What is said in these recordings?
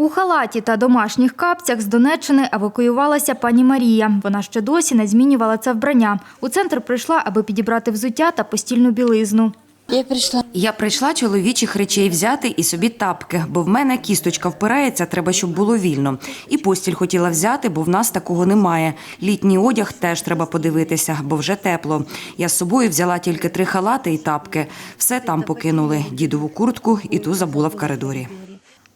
У халаті та домашніх капцях з Донеччини евакуювалася пані Марія. Вона ще досі не змінювала це вбрання. У центр прийшла, аби підібрати взуття та постільну білизну. Я прийшла. Я прийшла чоловічих речей взяти і собі тапки, бо в мене кісточка впирається, треба, щоб було вільно. І постіль хотіла взяти, бо в нас такого немає. Літній одяг теж треба подивитися, бо вже тепло. Я з собою взяла тільки три халати і тапки. Все там покинули. Дідову куртку і ту забула в коридорі.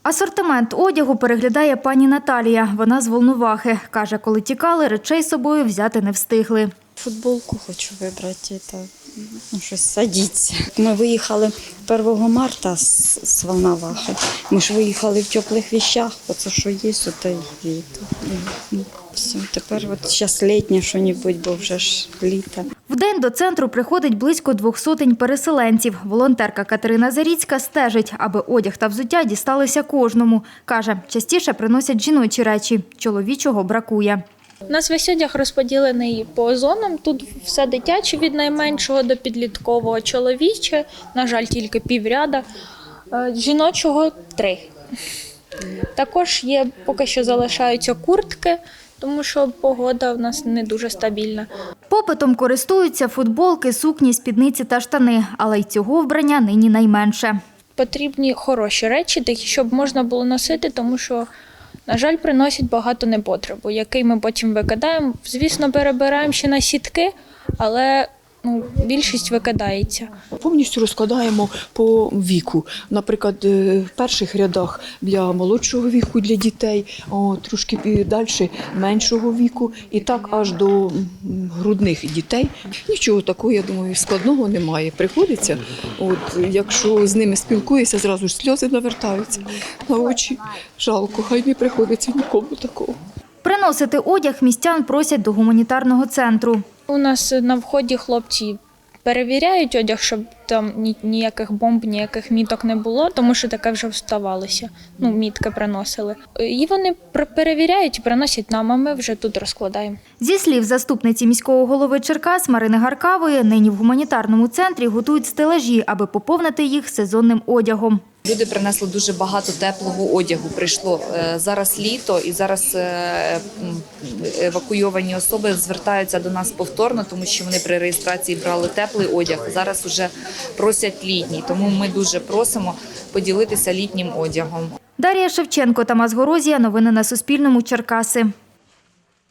Асортимент одягу переглядає пані Наталія. Вона з Волновахи. Каже, коли тікали, речей з собою взяти не встигли. Футболку хочу вибрати та ну, щось садіться. Ми виїхали 1 марта з, з Волновахи. Ми ж виїхали в теплих віщах, оце що є, то. Ну, все, тепер от зараз літнє що-небудь, бо вже ж літо. В день до центру приходить близько двох сотень переселенців. Волонтерка Катерина Заріцька стежить, аби одяг та взуття дісталися кожному. Каже, частіше приносять жіночі речі, чоловічого бракує. У нас весь одяг розподілений по зонам. Тут все дитяче від найменшого до підліткового, чоловіче, на жаль, тільки півряда, е, жіночого три. Також є, поки що залишаються куртки, тому що погода в нас не дуже стабільна. Попитом користуються футболки, сукні, спідниці та штани, але й цього вбрання нині найменше. Потрібні хороші речі, такі, щоб можна було носити, тому що, на жаль, приносять багато непотребу, який ми потім викидаємо. Звісно, перебираємо ще на сітки, але ну, більшість викидається. Повністю розкладаємо по віку. Наприклад, е, в перших рядах для молодшого віку, для дітей, о, трошки далі меншого віку, і так аж до грудних дітей. Нічого такого, я думаю, складного немає. Приходиться, от, якщо з ними спілкуєшся, зразу ж сльози навертаються на очі. Жалко, хай не приходиться нікому такого. Приносити одяг містян просять до гуманітарного центру. У нас на вході хлопці перевіряють одяг, щоб там ні- ніяких бомб, ніяких міток не було, тому що таке вже вставалося. Ну, мітки приносили. І вони перевіряють і приносять нам, а ми вже тут розкладаємо. Зі слів заступниці міського голови Черкас Марини Гаркавої, нині в гуманітарному центрі готують стелажі, аби поповнити їх сезонним одягом. Люди принесли дуже багато теплого одягу. Прийшло Е, зараз літо, і зараз е, евакуйовані особи звертаються до нас повторно, тому що вони при реєстрації брали теплий одяг. Зараз вже просять літній. Тому ми дуже просимо поділитися літнім одягом. Дар'я Шевченко, Тамас Горозія. Новини на Суспільному. Черкаси.